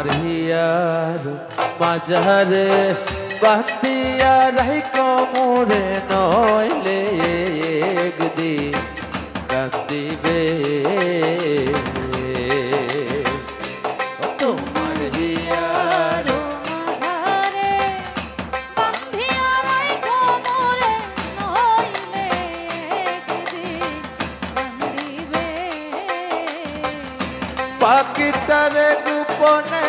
তোমার হিয়ার মাঝারে বাতিয়া রাই কমরে নইলে একদিন কান্দিবে পাখিটারে গোপনে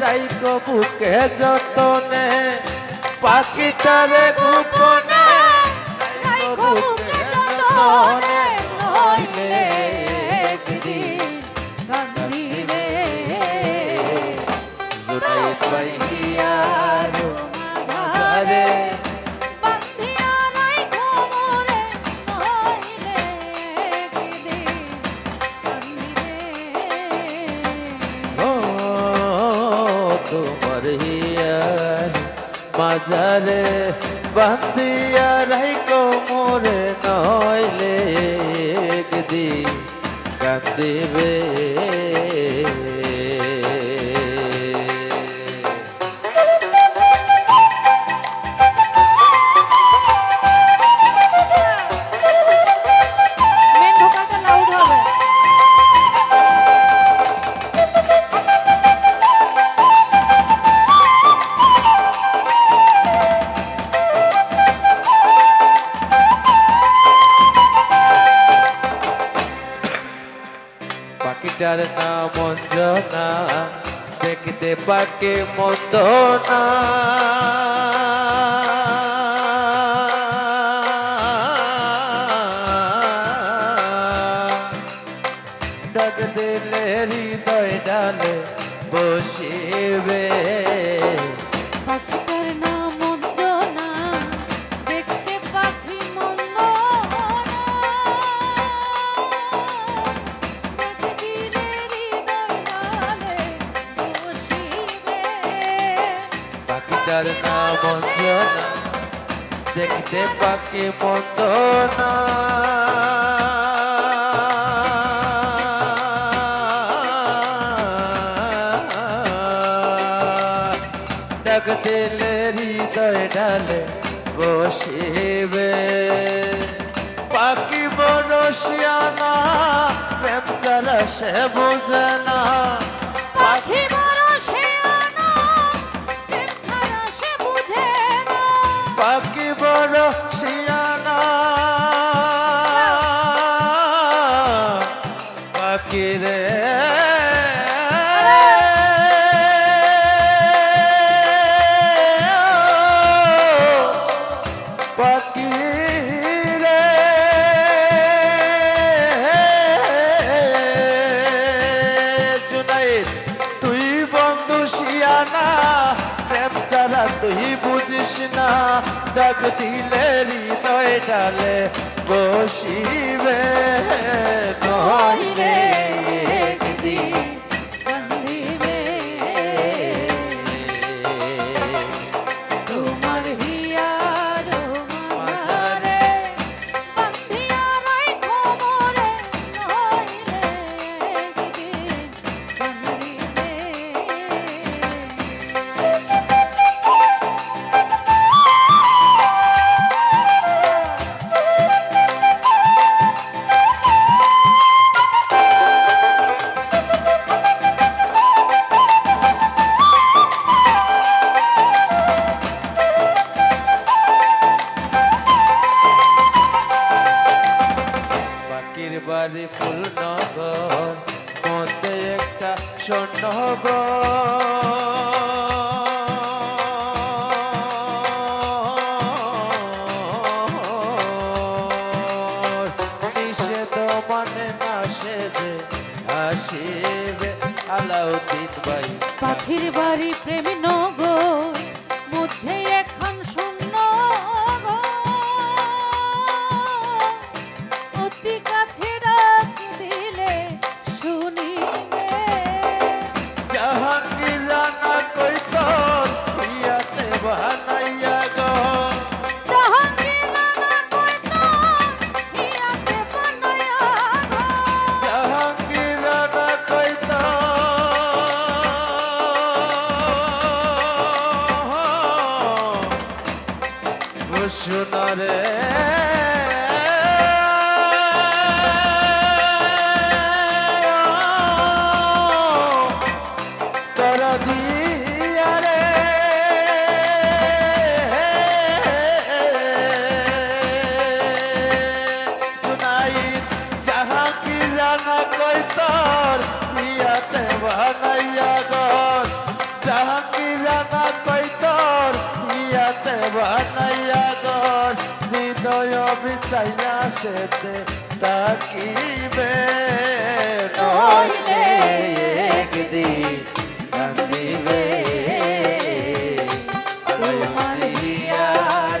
রাইক বুকে যতনে। পাখিটারে গোপনে রাইখো বুকে যতনে। মাঝারে বান্দিয়া রাইক মোরে নইলে একদিন কান্দিবে পাখিটার নাম অঞ্জনা দেখতে পাকে মন্দ না ডাক দিলে হৃদয় ডালে বসিবে। পাখিটার নাম অঞ্জনা দেখতে পাকে মন্দ না। ডাক দিলে হৃদয় ডালে বসিবে। পাখি বরসিয়ানা প্রেম চালা সে বুঝে পাখি শিয়ানা প্রেম ছাড়া তুই বুঝিস না। ডাক দিলে হৃদয় ডালে বসিবে। নইলে বাড়ি ফুল নগর মধ্যে একটা স্বর্ণগর নিষেধ মানে আলাউদ্দিন ভাই। পাখির বাড়ি প্রেমী নগর সোনারে কাছে তাকিবে নইলে একদিন কান্দিবে তোমার হিয়ার